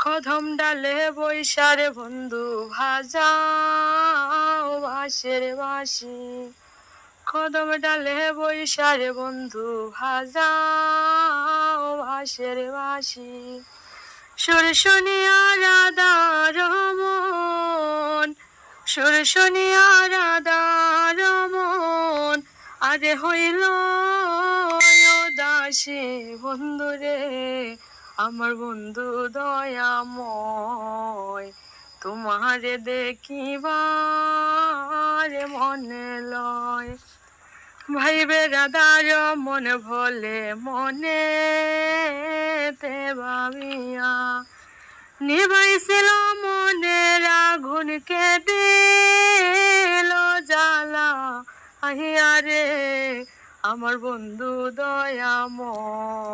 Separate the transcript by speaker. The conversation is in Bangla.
Speaker 1: কদম ডালে বৈশারে বন্ধু ভাজাও বাঁশের বাসি কদম ডালে বৈশারে বন্ধু ভাজাও বাঁশের বাসি সুর শুনিয়া রাধা রমন, সুর শুনিয়া রাধা রমন আরে হইল দাসী বন্ধুরে আমার বন্ধু দয়াময়, তোমারে দেখিবার মনে লয়। ভাই বেড়াদার মন ভোলে মনে তে ভাবিয়া নিবাইছিল মনের আগুনকে দিল জ্বালা। আহিয়া রে, আমার বন্ধু দয়াময়।